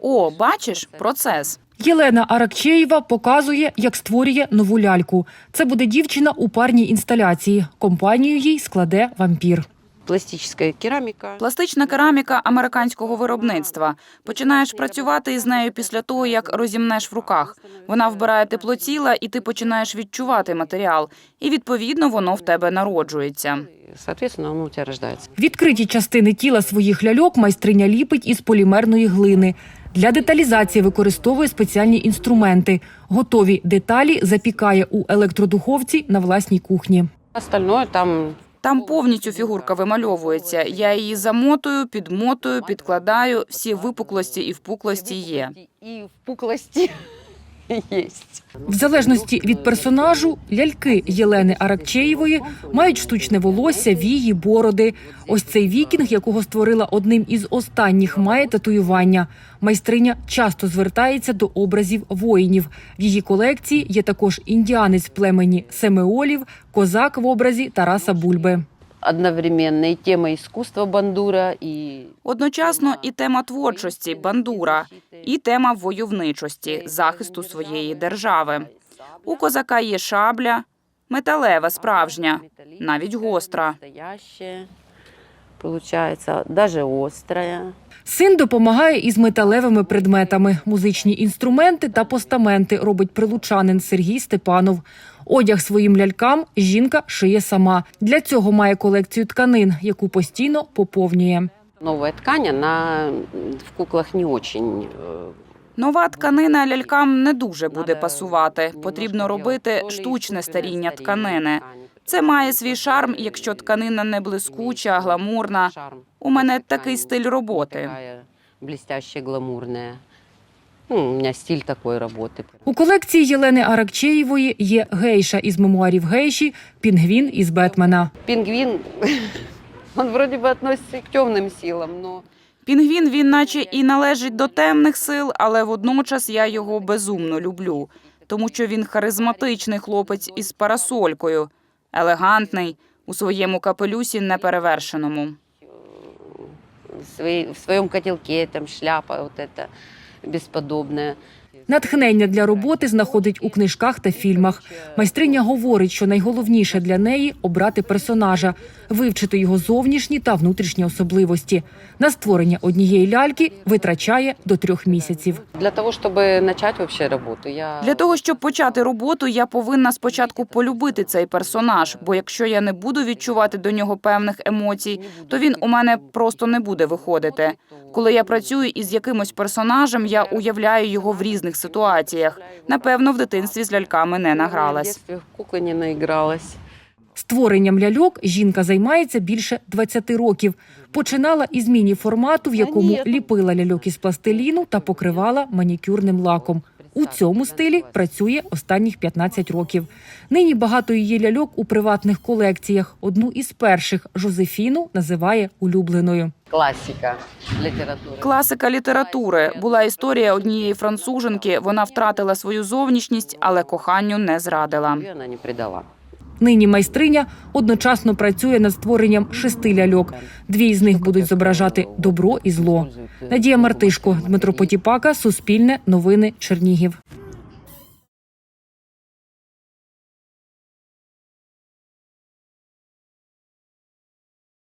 О, бачиш, процес. Єлена Аракчеєва показує, як створює нову ляльку. Це буде дівчина у парній інсталяції. Компанію їй складе вампір. Пластическая керамика. Пластична кераміка американського виробництва. Починаєш працювати із нею після того, як розімнеш в руках. Вона вбирає тепло тіла, і ти починаєш відчувати матеріал. І відповідно воно в тебе народжується. Соответственно, оно у тебя рождается. Відкриті частини тіла своїх ляльок майстриня ліпить із полімерної глини. Для деталізації використовує спеціальні інструменти. Готові деталі запікає у електродуховці на власній кухні. Остальное там Там повністю фігурка вимальовується. Я її замотую, підмотую, підкладаю. Всі випуклості і впуклості є. І впуклости есть. В залежності від персонажу, ляльки Єлени Аракчеєвої мають штучне волосся, вії, бороди. Ось цей вікінг, якого створила одним із останніх, має татуювання. Майстриня часто звертається до образів воїнів. В її колекції є також індіанець племені Семеолів, козак в образі Тараса Бульби. Одновременно и тема искусства бандура, и... Одночасно і тема творчості бандура, і тема войовничості, захисту своєї держави. У козака є шабля, металева, справжня, навіть гостра. Получается, острая. Син допомагає із металевими предметами. Музичні інструменти та постаменти робить прилучанин Сергій Степанов. Одяг своїм лялькам жінка шиє сама. Для цього має колекцію тканин, яку постійно поповнює. Новая ткань, она в куклах не очень э, Нова тканина лялькам не дуже буде пасувати. Потрібно робити штучне старіння тканини. Це має свій шарм, якщо тканина не блискуча, гламурна. У мене такий стиль роботи. Такая блестящая, гламурная. Ну, у меня стиль такой работы. У колекції Єлени Аракчеєвої є гейша із мемуарів гейші, пінгвін із Бетмена. Пингвин, он вроде бы относится и к темным силам, но Пінгвін він наче і належить до темних сил, але водночас я його безумно люблю, тому що він харизматичний хлопець із парасолькою, елегантний у своєму капелюсі неперевершеному. в, своей- в своем котелке там шляпа вот эта бесподобная. Натхнення для роботи знаходить у книжках та фільмах. Майстриня говорить, що найголовніше для неї обрати персонажа, вивчити його зовнішні та внутрішні особливості. На створення однієї ляльки витрачає до трьох місяців. Для того, чтобы начать вообще работу, я... Для того, щоб почати роботу, я повинна спочатку полюбити цей персонаж, бо якщо я не буду відчувати до нього певних емоцій, то він у мене просто не буде виходити. Коли я працюю із якимось персонажем, я уявляю його в різних ситуаціях. Напевно, в дитинстві з ляльками не награлась. куклы не наигралась. Створенням ляльок жінка займається більше 20 років. Починала із міні-формату, в якому ліпила ляльок із пластиліну та покривала манікюрним лаком. У цьому стилі працює останніх 15 років. Нині багато її ляльок у приватних колекціях. Одну із перших Жозефіну називає улюбленою. Класика літератури. Класика літератури була історія однієї француженки. Вона втратила свою зовнішність, але коханню не зрадила. Нині майстриня одночасно працює над створенням шести ляльок. Дві з них будуть зображати добро і зло. Надія Мартишко, Дмитро Потіпака, Суспільне, Новини, Чернігів.